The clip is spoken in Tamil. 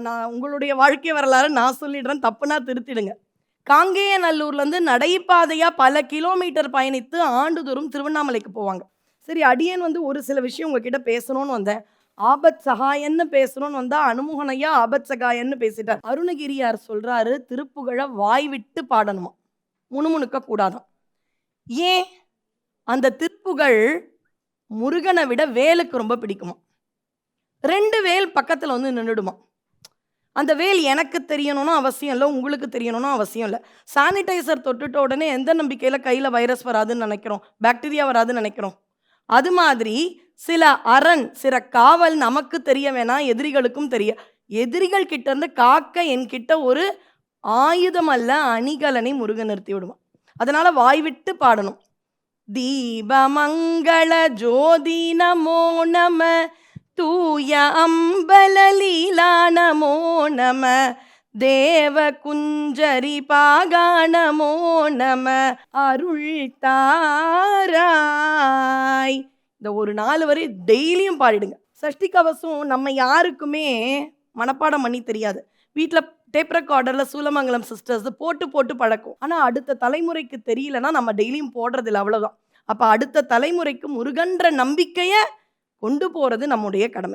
நான் உங்களுடைய வாழ்க்கை வரலாறு நான் சொல்லிடுறேன் தப்புனா திருத்திடுங்க. காங்கேயநல்லூர்லேருந்து நடைபாதையாக பல கிலோமீட்டர் பயணித்து ஆண்டுதோறும் திருவண்ணாமலைக்கு போவாங்க. சரி அடியன் வந்து ஒரு சில விஷயம் உங்ககிட்ட பேசணும்னு வந்தேன். ஆபத் சகாயன்னு பேசணும்னு வந்தா அனுமுகனையா ஆபத் சகாயன்னு பேசிட்டார். அருணகிரியார் சொல்றாரு திருப்புகழ வாய் விட்டு பாடணுமா? முணுமுணுக்க கூடாதான். ஏன்? அந்த திருப்புகழ் முருகனை விட வேலுக்கு ரொம்ப பிடிக்குமா? ரெண்டு வேல் பக்கத்தில் வந்து நின்றுடுமா அந்த வேல் எனக்கு தெரியணும்னு அவசியம் இல்லை உங்களுக்கு தெரியணும்னு அவசியம் இல்லை. சானிடைசர் தொட்டுட்ட உடனே எந்த நம்பிக்கையில் கையில் வைரஸ் வராதுன்னு நினைக்கிறோம்? பாக்டீரியா வராதுன்னு நினைக்கிறோம்? அது மாதிரி சில அரண் சில காவல் நமக்கு தெரிய வேணாம் எதிரிகளுக்கும் தெரிய. எதிரிகள் கிட்ட இருந்து காக்க என்கிட்ட ஒரு ஆயுதம் அல்ல அணிகலனை முருகன் நிறுத்தி விடுவான். அதனால வாய் விட்டு பாடணும். தீபமங்கள ஜோதி நமோ நம. தூய அம்பல நமோ நம. தேவ குஞ்சரி பாகாணமோ நம அருள் தாராய். இந்த ஒரு நாலு வரை டெய்லியும் பாடிடுங்க. சஷ்டி கவசம் நம்ம யாருக்குமே மனப்பாடம் பண்ணி தெரியாது. வீட்டில் டேப் ரெக்கார்டரில் சூலமங்கலம் சிஸ்டர்ஸ் போட்டு போட்டு பழக்கம். ஆனால் அடுத்த தலைமுறைக்கு தெரியலனா நம்ம டெய்லியும் போடுறதில்ல அவ்வளோதான் அப்போ அடுத்த தலைமுறைக்கு முருகன்ற நம்பிக்கையை கொண்டு போகிறது நம்முடைய கடமை.